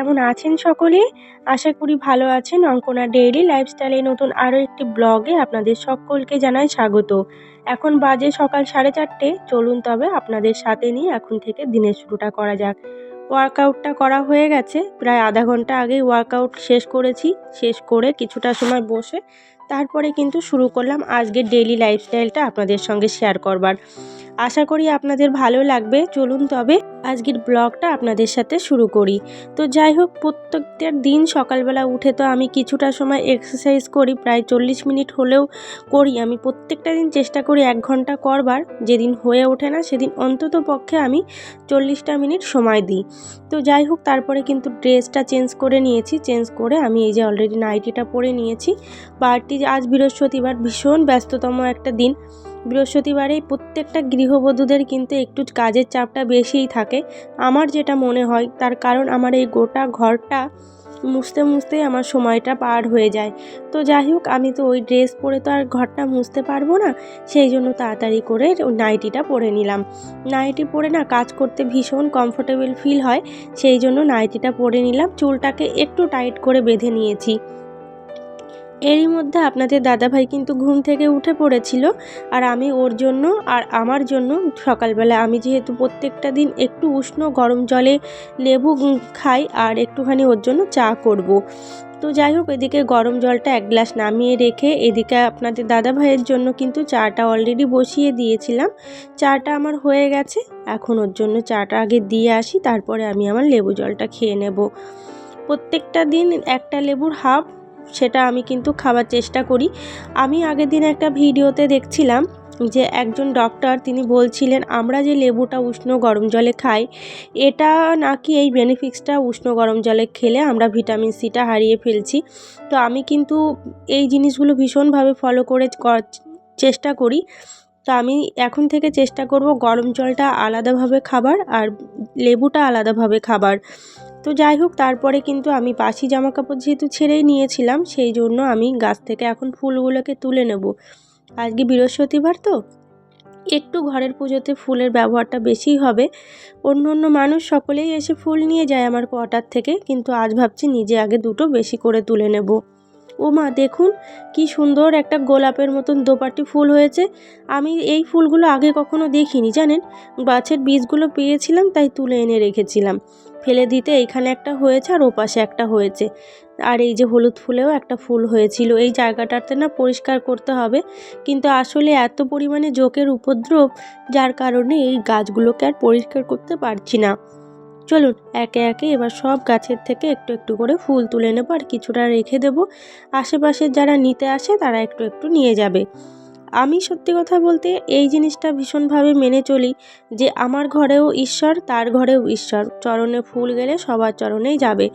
কেমন আছেন সকলে? আশা করি ভালো আছেন। অঙ্কনা ডেইলি লাইফস্টাইলে নতুন আরও একটি ব্লগে আপনাদের সকলকে জানাই স্বাগত। এখন বাজে সকাল সাড়ে চারটে। চলুন তবে আপনাদের সাথে নিয়ে এখন থেকে দিনের শুরুটা করা যাক। ওয়ার্কআউটটা করা হয়ে গেছে। প্রায় আধা ঘণ্টা আগেই ওয়ার্কআউট শেষ করেছি। শেষ করে কিছুটা সময় বসে তারপরে কিন্তু শুরু করলাম আজকের ডেইলি লাইফস্টাইলটা আপনাদের সঙ্গে শেয়ার করবার। আশা করি আপনাদের ভালো লাগবে। চলুন তবে আজকের ব্লগটা আপনাদের সাথে শুরু করি। তো যাই হোক প্রত্যেকটা দিন সকালবেলা উঠে তো আমি কিছুটা সময় এক্সারসাইজ করি, প্রায় চল্লিশ মিনিট হলেও করি। আমি প্রত্যেকটা দিন চেষ্টা করি এক ঘণ্টা করবার। যেদিন হয়ে ওঠে না, সেদিন অন্তত পক্ষে আমি চল্লিশটা মিনিট সময় দিই। তো যাই হোক, তারপরে কিন্তু ড্রেসটা চেঞ্জ করে নিয়েছি। চেঞ্জ করে আমি এই যে অলরেডি নাইটিটা পরে নিয়েছি। বারটি আজ বৃহস্পতিবার ভীষণ ব্যস্ততম একটা দিন। বৃহস্পতিবারেই প্রত্যেকটা গৃহবধূদের কিন্তু একটু কাজের চাপটা বেশিই থাকে। আমার যেটা মনে হয়, তার কারণ আমার এই গোটা ঘরটা মুছতে মুছতেই আমার সময়টা পার হয়ে যায়। তো যাই হোক, আমি তো ওই ড্রেস পরে তো আর ঘরটা মুছতে পারব না, সেই জন্য তাড়াতাড়ি করে নাইটিটা পরে নিলাম। নাইটি পরে না কাজ করতে ভীষণ কমফোর্টেবল ফিল হয়, সেই জন্য নাইটিটা পরে নিলাম। চুলটাকে একটু টাইট করে বেঁধে নিয়েছি। এরই মধ্যে আপনাদের দাদাভাই কিন্তু ঘুম থেকে উঠে পড়েছিল আর আমি ওর জন্য আর আমার জন্য সকালবেলা আমি যেহেতু প্রত্যেকটা দিন একটু উষ্ণ গরম জলে লেবু খাই আর একটুখানি ওর জন্য চা করব। তো যাই হোক, এদিকে গরম জলটা এক গ্লাস নামিয়ে রেখে এদিকে আপনাদের দাদা ভাইয়ের জন্য কিন্তু চাটা অলরেডি বসিয়ে দিয়েছিলাম চাটা আমার হয়ে গেছে, এখন ওর জন্য চাটা আগে দিয়ে আসি, তারপরে আমি আমার লেবু জলটা খেয়ে নেব প্রত্যেকটা দিন একটা লেবুর হাফ সেটা আমি কিন্তু খাবার চেষ্টা করি। আমি আগের দিন একটা ভিডিওতে দেখছিলাম যে একজন ডক্টর তিনি বলছিলেন, আমরা যে লেবুটা উষ্ণ গরম জলে খাই, এটা নাকি এই বেনিফিক্সটা উষ্ণ গরম জলে খেলে আমরা ভিটামিন সিটা হারিয়ে ফেলছি। তো আমি কিন্তু এই জিনিসগুলো ভীষণভাবে ফলো করে চেষ্টা করি। তো আমি এখন থেকে চেষ্টা করব গরম জলটা আলাদাভাবে খাবার আর লেবুটা আলাদাভাবে খাবার। তো যাই হোক, তারপরে কিন্তু আমি বাসি জামা কাপড় যেহেতু ছেড়েই নিয়েছিলাম, সেই জন্য আমি গাছ থেকে এখন ফুলগুলোকে তুলে নেব। আজকে বৃহস্পতিবার তো, একটু ঘরের পুজোতে ফুলের ব্যবহারটা বেশি হবে। অন্য অন্য মানুষ সকলেই এসে ফুল নিয়ে যায় আমার কোয়ার্টার থেকে, কিন্তু আজ ভাবছি নিজে আগে দুটো বেশি করে তুলে নেব। ও মা, দেখুন কি সুন্দর একটা গোলাপের মতন দোপাটি ফুল হয়েছে। আমি এই ফুলগুলো আগে কখনো দেখিনি, জানেন? গাছের বীজগুলো পেয়েছিলাম, তাই তুলে এনে রেখেছিলাম। ফেলে দিতে এইখানে একটা হয়েছে আর ওপাশে একটা হয়েছে। আর এই যে হলুদ ফুলেও একটা ফুল হয়েছিল, এই জায়গাটাতে না পরিষ্কার করতে হবে। কিন্তু আসলে এত পরিমাণে জোকের উপদ্রব, যার কারণে এই গাছগুলোকে আর পরিষ্কার করতে পারছি না। চলুন, একে একে এবার সব গাছের থেকে একটু একটু করে ফুল তুলে নেব আর কিছুটা রেখে দেব। আশেপাশে যারা নিতে আসে তারা একটু একটু নিয়ে যাবে। আমি সত্যি কথা বলতে এই জিনিসটা ভীষণভাবে মেনে চলি যে আমার ঘরেও ঈশ্বর, তার ঘরেও ঈশ্বর। চরণে ফুল গেলে সবার চরণেই যাবে।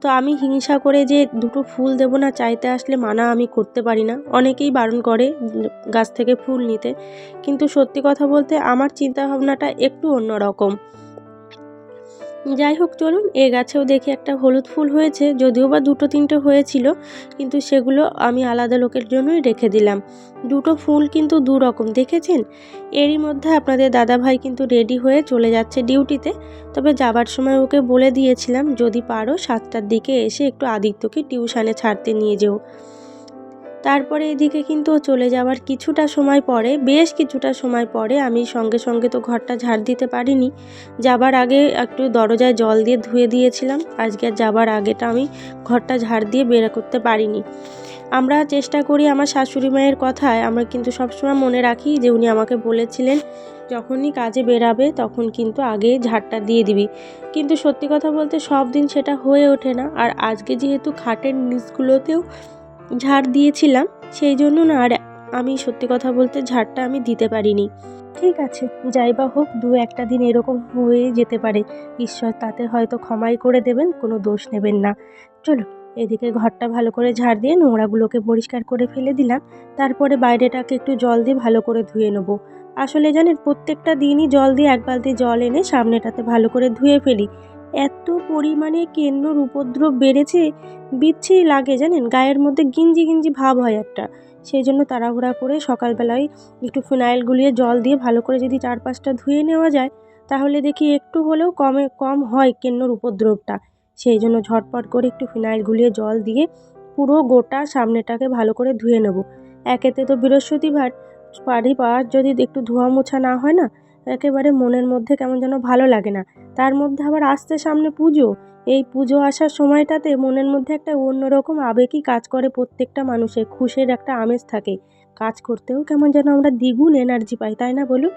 তো আমি হিংসা করে যে দুটো ফুল দেব না, চাইতে আসলে মানা আমি করতে পারি না। অনেকেই বারণ করে গাছ থেকে ফুল নিতে। কিন্তু সত্যি কথা বলতে আমার চিন্তাভাবনাটা একটু অন্যরকম। যাই হোক, চলুন, এ গাছেও দেখি একটা হলুদ ফুল হয়েছে, যদিও বা দুটো তিনটে হয়েছিল, কিন্তু সেগুলো আমি আলাদা লোকের জন্যই রেখে দিলাম। দুটো ফুল কিন্তু দু রকম দেখেছেন? এরই মধ্যে আপনাদের দাদা ভাই কিন্তু রেডি হয়ে চলে যাচ্ছে ডিউটিতে, তবে যাবার সময় ওকে বলে দিয়েছিলাম, যদি পারো সাতটার দিকে এসে একটু আদিত্যকে টিউশানে ছাড়তে নিয়ে যেও। তারপরে এদিকে কিন্তু চলে যাওয়ার কিছুটা সময় পরে, বেশ কিছুটা সময় পরে আমি সঙ্গে সঙ্গে তো ঘরটা ঝাড় দিতে পারিনি। যাবার আগে একটু দরজায় জল দিয়ে ধুয়ে দিয়েছিলাম। আজকে আর যাবার আগেটা আমি ঘরটা ঝাড় দিয়ে বের করতে পারিনি। আমরা চেষ্টা করি আমার শাশুড়ি মায়ের কথায়, আমরা কিন্তু সবসময় মনে রাখি যে উনি আমাকে বলেছিলেন, যখনই কাজে বেরাবে তখন কিন্তু আগে ঝাড়টা দিয়ে দিবি। কিন্তু সত্যি কথা বলতে সব দিন সেটা হয়ে ওঠে না। আর আজকে যেহেতু খাটের নিচগুলোতেও ঝাড় দিয়েছিলাম, সেই জন্য না, আর আমি সত্যি কথা বলতে ঝাড়টা আমি দিতে পারিনি। ঠিক আছে, যাই বা হোক, দু একটা দিন এরকম হয়ে যেতে পারে। ঈশ্বর তাতে হয়তো ক্ষমাই করে দেবেন, কোনো দোষ নেবেন না। চলো, এদিকে ঘরটা ভালো করে ঝাড় দিয়ে নোংরাগুলোকে পরিষ্কার করে ফেলে দিলাম। তারপরে বাইরেটাকে একটু জল দিয়ে ভালো করে ধুয়ে নেব। আসলে জানেন, প্রত্যেকটা দিনই জল দিয়ে এক বালতি জল এনে সামনেটাতে ভালো করে ধুয়ে ফেলি। এত পরিমাণে কেন্নর উপদ্রব বেড়েছে, বিচ্ছিরি লাগে জানেন? গায়ের মধ্যে গিঞ্জি গিঞ্জি ভাব হয় একটা। সেই জন্য তাড়াহুড়া করে সকালবেলায় একটু ফিনাইল গুলিয়ে জল দিয়ে ভালো করে যদি চার পাঁচটা ধুয়ে নেওয়া যায়, তাহলে দেখি একটু হলেও কমে, কম হয় কেন্নর উপদ্রবটা। সেই জন্য ঝটপট করে একটু ফিনাইল গুলিয়ে জল দিয়ে পুরো গোটা সামনেটাকে ভালো করে ধুয়ে নেব। একেতে তো বৃহস্পতিবার, বাড়ি পাওয়ার যদি একটু ধোয়া মোছা না হয় না, একেবারে মনের মধ্যে কেমন যেন ভালো লাগে না। তার মধ্যে আবার আসতে সামনে পুজো। এই পুজো আসার সময়টাতে মনের মধ্যে একটা অন্যরকম আবেগই কাজ করে প্রত্যেকটা মানুষের, খুশির একটা আমেজ থাকে। কাজ করতেও কেমন যেন আমরা দ্বিগুণ এনার্জি পাই, তাই না বলুন?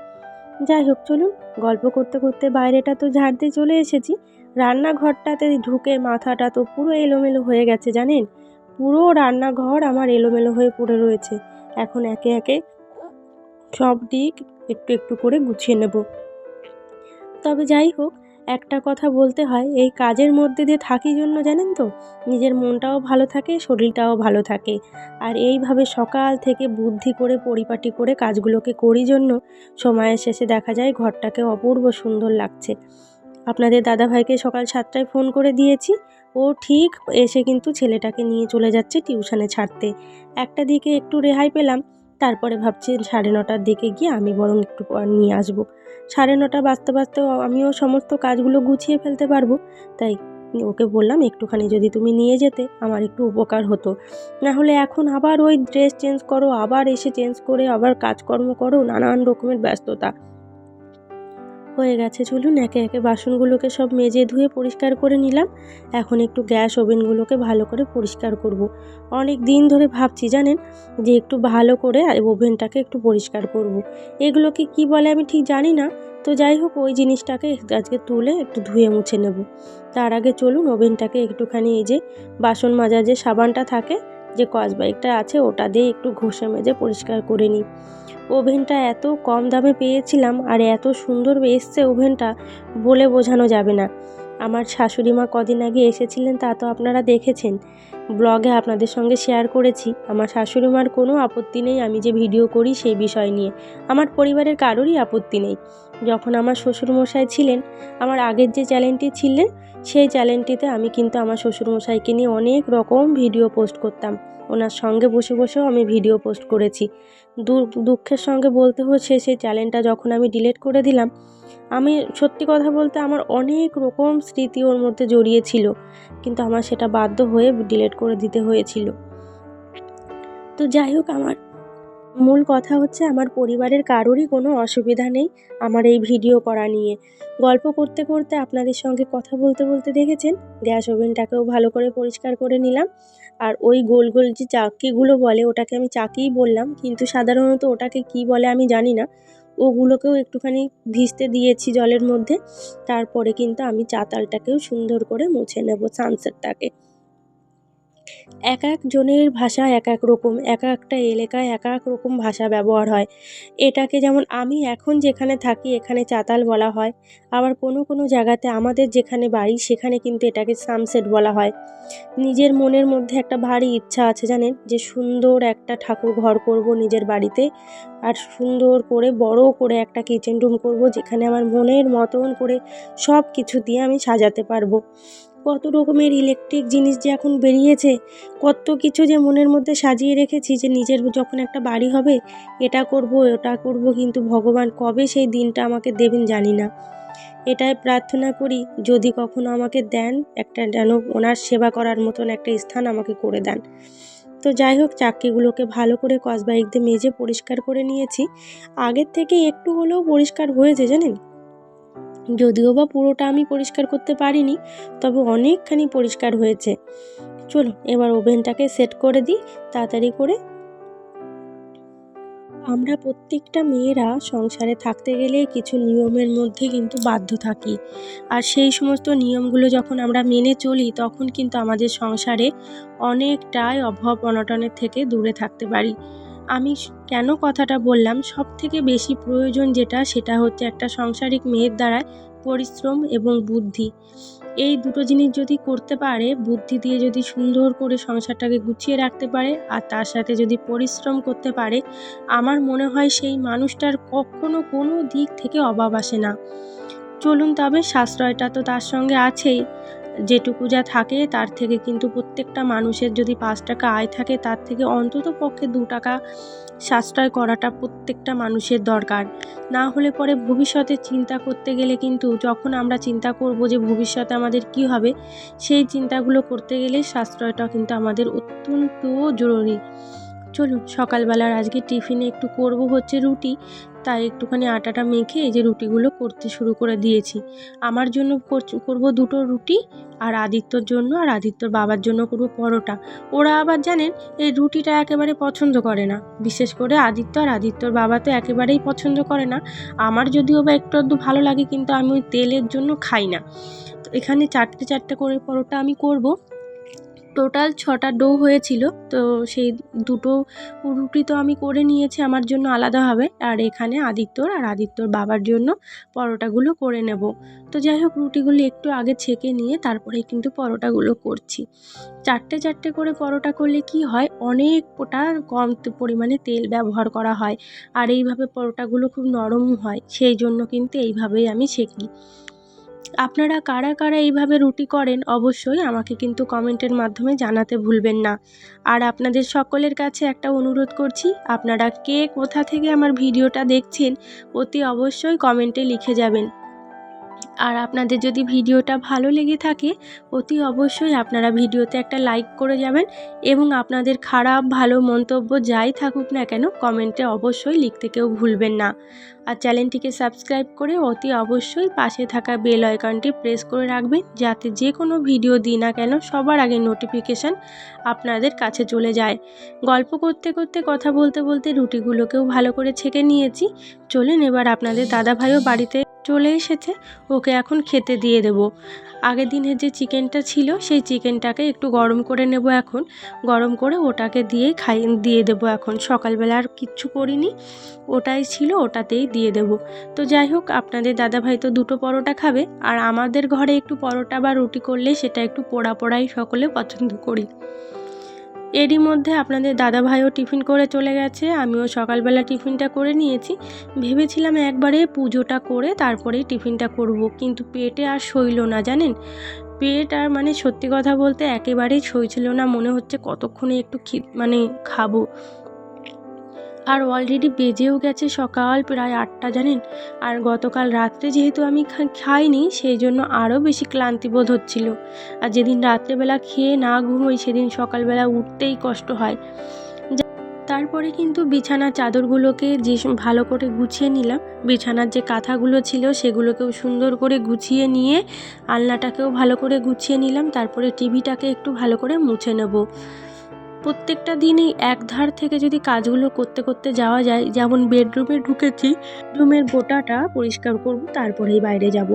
যাই হোক, চলুন। গল্প করতে করতে বাইরেটা তো ঝাড় দিয়ে চলে এসেছি। রান্নাঘরটাতে ঢুকে মাথাটা তো পুরো এলোমেলো হয়ে গেছে, জানেন? পুরো রান্নাঘর আমার এলোমেলো হয়ে পড়ে রয়েছে। এখন একে একে সব দিক একটু একটু করে গুছিয়ে নেব। তবে যাই হোক একটা কথা বলতে হয়, এই কাজের মধ্যে দিয়ে থাকি জন্য জানেন তো? নিজের মনটাও ভালো থাকে, শরীরটাও ভালো থাকে। আর এইভাবে সকাল থেকে বুদ্ধি করে, পরিপাটি করে কাজগুলোকে করি জন্য সময়ের শেষে দেখা যায় ঘরটাকে অপূর্ব সুন্দর লাগছে। আপনাদের দাদাভাইকে সকাল সাতটায় ফোন করে দিয়েছি। ও ঠিক এসে কিন্তু ছেলেটাকে নিয়ে চলে যাচ্ছে টিউশনে ছাড়তে। একটা দিকে একটু রেহাই পেলাম, তারপরে ভাবছি সাড়ে নটার দিকে গিয়ে আমি বরং একটু নিয়ে আসব। সাড়ে নটা বাজতে বাজতে আমিও সমস্ত কাজগুলো গুছিয়ে ফেলতে পারব। তাই ওকে বললাম, একটুখানি যদি তুমি নিয়ে যেতে, আমার একটু উপকার হতো। না হলে এখন আবার ওই ড্রেস চেঞ্জ করো, আবার এসে চেঞ্জ করে, আবার কাজকর্ম করো, নানান রকমের ব্যস্ততা। হয়ে গেছে চলুন, একে একে বাসনগুলোকে সব মেজে ধুয়ে পরিষ্কার করে নিলাম এখন একটু গ্যাস ওভেনগুলোকে ভালো করে পরিষ্কার করব। অনেক দিন ধরে ভাবছি, জানেন যে একটু ভালো করে ওভেনটাকে একটু পরিষ্কার করব। এগুলোকে কি বলে আমি ঠিক জানি না তো যাই হোক, ওই জিনিসটাকে আজকে তুলে একটু ধুয়ে মুছে নেব তার আগে চলুন, ওভেনটাকে একটুখানি এই যে বাসন মাজার যে সাবানটা থাকে যে কসবাইকটা আছে ওটা দিয়ে একটু ঘষে মেজে পরিষ্কার করে নিই। ওভেনটা এত কম দামে পেয়েছিলাম আর এত সুন্দর এসছে ওভেনটা বলে বোঝানো যাবে না। আমার শাশুড়ি মা কদিন আগে এসেছিলেন তা তো আপনারা দেখেছেন। ব্লগে আপনাদের সঙ্গে শেয়ার করেছি। আমার শাশুড়ি মার কোনো আপত্তি নেই, আমি যে ভিডিও করি সেই বিষয় নিয়ে। আমার পরিবারের কারোরই আপত্তি নেই। যখন আমার শ্বশুরমশাই ছিলেন, আমার আগের যে চ্যানেলটি ছিলেন সেই চ্যানেলটিতে আমি কিন্তু আমার শ্বশুরমশাইকে নিয়ে অনেক রকম ভিডিও পোস্ট করতাম। ওনার সঙ্গে বসে বসেও আমি ভিডিও পোস্ট করেছি। দুঃখের সঙ্গে বলতে হচ্ছে সেই চ্যানেলটা যখন আমি ডিলিট করে দিলাম, আমি সত্যি কথা বলতে আমার অনেক রকম স্মৃতি ওর মধ্যে জড়িয়ে ছিল কিন্তু আমার সেটা বাধ্য হয়ে ডিলিট করে দিতে হয়েছিল। তো যাই হোক, আমার মূল কথা হচ্ছে আমার পরিবারের কারোরই কোনো অসুবিধা নেই আমার এই ভিডিও করা নিয়ে। গল্প করতে করতে আপনাদের সঙ্গে কথা বলতে বলতে দেখেছেন, গ্যাস ওভেনটাকেও ভালো করে পরিষ্কার করে নিলাম। আর ওই গোল গোল যে চাকিগুলো বলে ওটাকে আমি চাকিই বললাম, কিন্তু সাধারণত ওটাকে কি বলে আমি জানি না। ওগুলোকেও একটুখানি ভিজতে দিয়েছি জলের মধ্যে, তারপরে কিন্তু আমি চাতালটাকেও সুন্দর করে মুছে নেব সানসেটটাকে এক এক জনের ভাষা এক এক রকম, এক একটা এলাকায় এক এক রকম ভাষা ব্যবহার হয়। এটাকে যেমন আমি এখন যেখানে থাকি, এখানে চাতাল বলা হয়। আবার কোনো কোনো জায়গাতে আমাদের যেখানে বাড়ি, সেখানে কিন্তু এটাকে সানসেট বলা হয়। নিজের মনের মধ্যে একটা ভারী ইচ্ছা আছে, জানেন? যে সুন্দর একটা ঠাকুর ঘর করব নিজের বাড়িতে আর সুন্দর করে, বড় করে একটা কিচেন রুম করব যেখানে আমার মনের মতন করে সব কিছু দিয়ে আমি সাজাতে পারব। কত রকমের ইলেকট্রিক জিনিস যে এখন বেরিয়েছে, কত কিছু যে মনের মধ্যে সাজিয়ে রেখেছি যে নিজের যখন একটা বাড়ি হবে, এটা করব, ওটা করব, কিন্তু ভগবান কবে সেই দিনটা আমাকে দেবেন জানি না। এটাই প্রার্থনা করি, যদি কখনো আমাকে দেন, একটা যেন ওনার সেবা করার মতন একটা স্থান আমাকে করে দেন। তো যাই হোক, চাকরিগুলোকে ভালো করে কসবাইক দিয়ে মেজে পরিষ্কার করে নিয়েছি। আগের থেকে একটু হলেও পরিষ্কার হয়েছে, জানেন? যদিও বা পুরোটা আমি পরিষ্কার করতে পারিনি, তবে অনেকখানি পরিষ্কার হয়েছে। চলো, এবার ওভেনটাকে সেট করে দিই, তাড়াতাড়ি করে। আমরা প্রত্যেকটা মেয়েরা সংসারে থাকতে গেলে কিছু নিয়মের মধ্যে কিন্তু বাধ্য থাকি। আর সেই সমস্ত নিয়মগুলো যখন আমরা মেনে চলি, তখন কিন্তু আমাদের সংসারে অনেকটাই অভাব অনটনের থেকে দূরে থাকতে পারি। আমি কেন কথাটা বললাম? সব থেকে বেশি প্রয়োজন যেটা, সেটা হচ্ছে একটা সাংসারিক মেয়ের দ্বারা পরিশ্রম এবং বুদ্ধি। এই দুটো জিনিস যদি করতে পারে, বুদ্ধি দিয়ে যদি সুন্দর করে সংসারটাকে গুছিয়ে রাখতে পারে, আর তার সাথে যদি পরিশ্রম করতে পারে, আমার মনে হয় সেই মানুষটার কখনো কোনো দিক থেকে অভাব আসে না। চলুন তবে, সাশ্রয়টা তো তার সঙ্গে আছেই। যেটুকু যা থাকে তার থেকে। কিন্তু প্রত্যেকটা মানুষের যদি পাঁচ টাকা আয় থাকে, তার থেকে অন্তত পক্ষে দু টাকা সাশ্রয় করাটা প্রত্যেকটা মানুষের দরকার। না হলে পরে ভবিষ্যতে চিন্তা করতে গেলে কিন্তু যখন আমরা চিন্তা করব যে ভবিষ্যতে আমাদের কি হবে, সেই চিন্তাগুলো করতে গেলে সাশ্রয়টা কিন্তু আমাদের অত্যন্ত জরুরি। চলুন, সকালবেলার আজকে টিফিনে একটু করব হচ্ছে রুটি। তাই একটুখানি আটাটা মেখে এই যে রুটিগুলো করতে শুরু করে দিয়েছি। আমার জন্য করব দুটো রুটি আর আদিত্যর জন্য আর আদিত্যর বাবার জন্য করব পরোটা। ওরা আবার জানেন, এই রুটিটা একেবারে পছন্দ করে না। বিশেষ করে আদিত্য আর আদিত্যর বাবা তো একেবারেই পছন্দ করে না। আমার যদিও বা একটু আধটু ভালো লাগে, কিন্তু আমি ওই তেলের জন্য খাই না। তো এখানে চারটে চারটে করে পরোটা আমি করব। টোটাল ছটা ডো হয়েছিল, তো সেই দুটো রুটি তো আমি করে নিয়েছি, আমার জন্য আলাদাভাবে আর এখানে আদিত্যর আর আদিত্যর বাবার জন্য পরোটাগুলো করে নেব। তো যাই হোক, রুটিগুলি একটু আগে ছেঁকে নিয়ে তারপরে কিন্তু পরোটাগুলো করছি। চারটে চারটে করে পরোটা করলে কি হয়, অনেক পোটা কম পরিমাণে তেল ব্যবহার করা হয়। আর এইভাবে পরোটাগুলো খুব নরম হয়, সেই জন্য কিন্তু এইভাবেই আমি ছেঁকি। আপনারা কারা কারা এইভাবে রুটি করেন অবশ্যই আমাকে কিন্তু কমেন্টের মাধ্যমে জানাতে ভুলবেন না। আর আপনাদের সকলের কাছে একটা অনুরোধ করছি, আপনারা কে কোথা থেকে আমার ভিডিওটা দেখছেন অতি অবশ্যই কমেন্টে লিখে যাবেন। আর আপনাদের যদি ভিডিওটা ভালো লেগে থাকে, অতি অবশ্যই আপনারা ভিডিওতে একটা লাইক করে যাবেন এবং আপনাদের খারাপ, ভালো মন্তব্য যাই থাকুক না কেন, কমেন্টে অবশ্যই লিখতে কেউ ভুলবেন না। আর চ্যানেলটিকে সাবস্ক্রাইব করে অতি অবশ্যই পাশে থাকা বেল আইকনটি প্রেস করে রাখবেন, যাতে যে কোনো ভিডিও দিই না কেন, সবার আগে নোটিফিকেশান আপনাদের কাছে চলে যায়। গল্প করতে করতে, কথা বলতে বলতে রুটিগুলোকেও ভালো করে ছেঁকে নিয়েছি। চলেন এবার আপনাদের দাদাভাইও বাড়িতে চলে এসেছে, ওকে এখন খেতে দিয়ে দেবো। আগের দিনের যে চিকেনটা ছিল, সেই চিকেনটাকে একটু গরম করে নেব এখন। গরম করে ওটাকে দিয়েই খাই, দিয়ে দেবো এখন। সকালবেলা আর কিচ্ছু করিনি, ওটাই ছিল, ওটাতেই দিয়ে দেবো। তো যাই হোক, আপনাদের দাদাভাই তো দুটো পরোটা খাবে, আর আমাদের ঘরে একটু পরোটা বা রুটি করলে সেটা একটু পোড়া পোড়াই সকলে পছন্দ করি। এরই মধ্যে আপনাদের দাদা ভাইও টিফিন করে চলে গেছে। আমিও সকালবেলা টিফিনটা করে নিয়েছি। ভেবেছিলাম একবারে পুজোটা করে তারপরেই টিফিনটা করব, কিন্তু পেটে আর সইল না, জানেন? পেট আর মানে সত্যি কথা বলতে একেবারেই সইছিল না, মনে হচ্ছে কতক্ষণে একটু মানে খাব। আর অলরেডি বেজেও গেছে সকাল প্রায় আটটা, জানেন? আর গতকাল রাত্রে যেহেতু আমি খাইনি সেই জন্য আরও বেশি ক্লান্তিবোধ হচ্ছিল। আর যেদিন রাত্রেবেলা খেয়ে না ঘুমোই, সেদিন সকালবেলা উঠতেই কষ্ট হয়। তারপরে কিন্তু বিছানার চাদরগুলোকে যে ভালো করে গুছিয়ে নিলাম। বিছানার যে কাঁথাগুলো ছিল, সেগুলোকেও সুন্দর করে গুছিয়ে নিয়ে আলনাটাকেও ভালো করে গুছিয়ে নিলাম। তারপরে টিভিটাকে একটু ভালো করে মুছে নেব। প্রত্যেকটা দিনই এক ধার থেকে যদি কাজগুলো করতে করতে যাওয়া যায়, যেমন বেডরুমে ঢুকেছি রুমের গোটাটা পরিষ্কার করব, তারপরেই বাইরে যাব।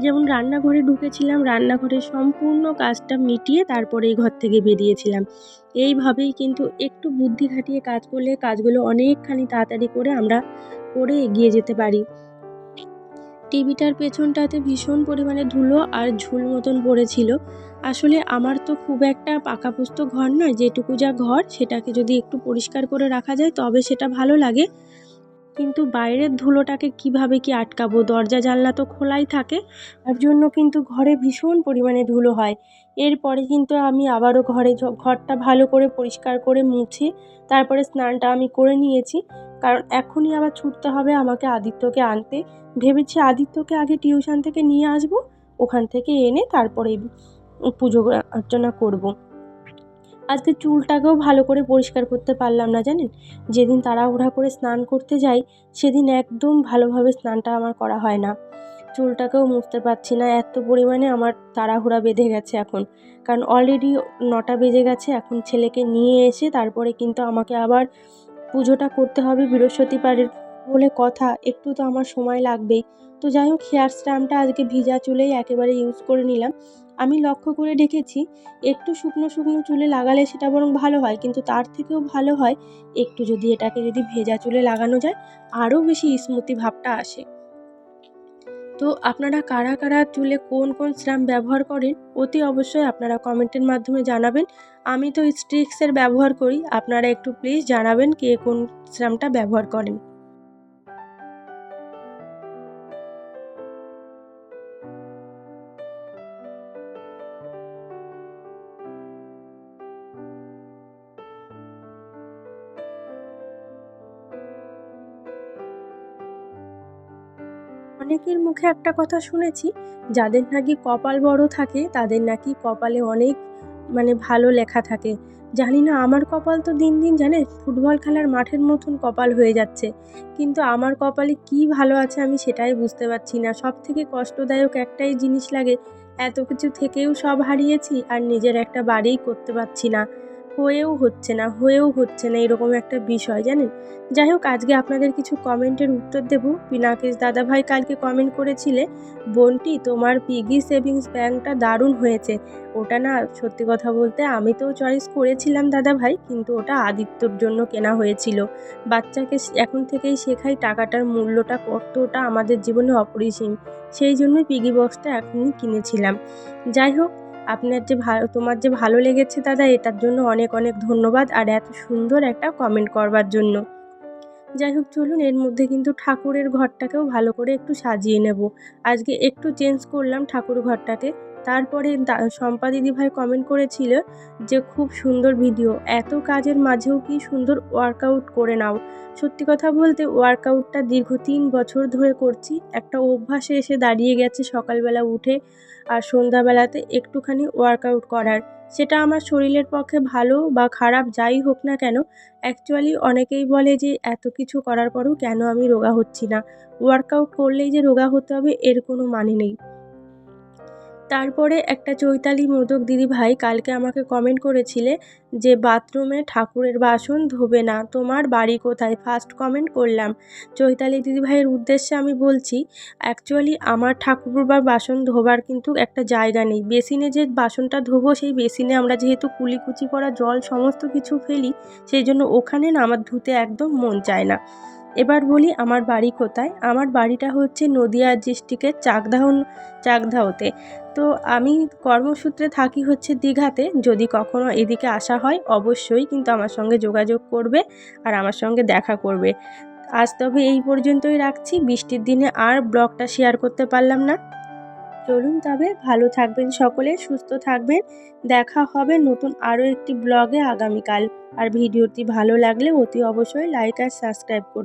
যেমন রান্নাঘরে ঢুকেছিলাম, রান্নাঘরের সম্পূর্ণ কাজটা মিটিয়ে তারপরে এই ঘর থেকে বেরিয়েছিলাম। এইভাবেই কিন্তু একটু বুদ্ধি খাটিয়ে কাজ করলে কাজগুলো অনেকখানি তাড়াতাড়ি করে আমরা করে এগিয়ে যেতে পারি। টিভিটার পেছনটাতে ভীষণ পরিমাণে ধুলো আর ঝুল মতন পড়েছিল। আসলে আমার তো খুব একটা পাকাপোস্ত ঘর নয়, যেটুকু যা ঘর সেটাকে যদি একটু পরিষ্কার করে রাখা যায় তবে সেটা ভালো লাগে। কিন্তু বাইরের ধুলোটাকে কীভাবে কি আটকাবো? দরজা, জানলা তো খোলাই থাকে। তার জন্য কিন্তু ঘরে ভীষণ পরিমাণে ধুলো হয়। এরপরে কিন্তু আমি আবারও ঘরে ঘরটা ভালো করে পরিষ্কার করে মুছে। তারপরে স্নানটা আমি করে নিয়েছি। কারণ এখনই আবার ছুটতে হবে আমাকে আদিত্যকে আনতে। ভেবেছি আদিত্যকে আগে টিউশন থেকে নিয়ে আসব, ওখান থেকে এনে তারপরে পুজো অর্চনা করব। আজকে চুলটাকেও ভালো করে পরিষ্কার করতে পারলাম না জানেন? যেদিন তাড়াহুড়া করে স্নান করতে যাই, সেদিন একদম ভালোভাবে স্নানটা আমার করা হয় না। চুলটাকেও মুছতে পারছি না, এত পরিমাণে আমার তাড়াহুড়া বেঁধে গেছে এখন। কারণ অলরেডি নটা বেজে গেছে, এখন ছেলেকে নিয়ে এসে তারপরে কিন্তু আমাকে আবার পুজোটা করতে হবে বৃহস্পতিবারের বলে কথা, একটু তো আমার সময় লাগবেই। তো যাই হোক হেয়ার স্ট্যাম্পটা আজকে ভিজা চুলেই একেবারে ইউজ করে নিলাম। আমি লক্ষ্য করে দেখেছি, একটু শুকনো শুকনো চুলে লাগালে সেটা বরং ভালো হয়, কিন্তু তার থেকেও ভালো হয় একটু যদি এটাকে যদি ভেজা চুলে লাগানো যায়, আরও বেশি স্মুতি ভাবটা আসে। তো আপনারা কারা কারা চুলে কোন কোন শ্রাম ব্যবহার করেন, অতি অবশ্যই আপনারা কমেন্টের মাধ্যমে জানাবেন। আমি তো স্ট্রিক্সের ব্যবহার করি, আপনারা একটু প্লিজ জানাবেন কে কোন শ্রামটা ব্যবহার করেন। মুখে একটা কথা শুনেছি, যাদের নাকি কপাল বড় থাকে, তাদের নাকি কপালে অনেক মানে ভালো লেখা থাকে। জানি না, আমার কপাল তো দিন দিন জানে ফুটবল খেলার মাঠের মতন কপাল হয়ে যাচ্ছে। কিন্তু আমার কপালে কি ভালো আছে আমি সেটাই বুঝতে পারছি না। সব থেকে কষ্টদায়ক একটাই জিনিস লাগে, এত কিছু থেকেও সব হারিয়েছি আর নিজের একটা বাড়িই করতে পারছি না। হয়েও হচ্ছে না, হয়েও হচ্ছে না, এরকম একটা বিষয়, জানেন? যাই হোক, আজকে আপনাদের কিছু কমেন্টের উত্তর দেবো। পিনাকেশ দাদাভাই কালকে কমেন্ট করেছিলে, বোনটি, তোমার পিগি সেভিংস ব্যাঙ্কটা দারুণ হয়েছে। ওটা না, সত্যি কথা বলতে, আমি তো চয়েস করেছিলাম দাদাভাই, কিন্তু ওটা আদিত্যর জন্য কেনা হয়েছিল। বাচ্চাকে এখন থেকেই শেখাই টাকাটার মূল্যটা কতটা আমাদের জীবনে অপরিসীম। সেই জন্যই পিগি বক্সটা এখনই কিনেছিলাম। যাই হোক আপনার যে ভালো তোমার যে ভালো লেগেছে দাদা, এটার জন্য অনেক অনেক ধন্যবাদ আর এত সুন্দর একটা কমেন্ট করবার জন্য। যাই হোক, চলুন, এর মধ্যে কিন্তু ঠাকুরের ঘরটাকেও ভালো করে একটু সাজিয়ে নেব। আজকে একটু চেঞ্জ করলাম ঠাকুর ঘরটাকে। তারপরে শম্পা দিদিভাই কমেন্ট করেছিল যে, খুব সুন্দর ভিডিও এত কাজের মাঝেও কি সুন্দর ওয়ার্কআউট করে নাও। সত্যি কথা বলতে ওয়ার্কআউটটা দীর্ঘ তিন বছর ধরে করছি। একটা অভ্যাসে এসে দাঁড়িয়ে গেছে সকালবেলা উঠে। আর সন্ধ্যাবেলাতে একটুখানি ওয়ার্কআউট করার। সেটা আমার শরীরের পক্ষে ভালো বা খারাপ যাই হোক না কেন অ্যাকচুয়ালি অনেকেই বলে যে এত কিছু করার পরেও কেন আমি রোগা হচ্ছি না। ওয়ার্কআউট করলেই যে রোগা হতে হবে এর কোনো মানে নেই। তারপরে একটা চৈতালি মোদক দিদিভাই কালকে আমাকে কমেন্ট করেছিলে যে বাথরুমে ঠাকুরের বাসন ধোবে না, তোমার বাড়ি কোথায়? ফার্স্ট কমেন্ট করলাম। চৈতালি দিদিভাইয়ের উদ্দেশ্যে আমি বলছি অ্যাকচুয়ালি আমার ঠাকুর বা বাসন ধোবার কিন্তু একটা জায়গা নেই। বেসিনে যে বাসনটা ধোবো, সেই বেসিনে আমরা যেহেতু কুলিকুচি করা জল সমস্ত কিছু ফেলি, সেই জন্য ওখানে না আমার ধুতে একদম মন চায় না। এবার বলি আমার বাড়ি কোথায়। আমার বাড়িটা হচ্ছে নদিয়া ডিস্ট্রিক্টের চাকদাহ চাকদাহতে। তো আমি কর্মসূত্রে থাকি হচ্ছে দীঘাতে। যদি কখনো এদিকে আসা হয়, অবশ্যই কিন্তু আমার সঙ্গে যোগাযোগ করবে আর আমার সঙ্গে দেখা করবে। আজ তবে এই পর্যন্তই রাখছি। বৃষ্টির দিনে আর ব্লগটা শেয়ার করতে পারলাম না। চলুন তবে ভালো থাকবেন সকলে, সুস্থ থাকবেন। দেখা হবে নতুন আরও একটি ব্লগে আগামীকাল। আর ভিডিওটি ভালো লাগলে অতি অবশ্যই লাইক আর সাবস্ক্রাইব করুন।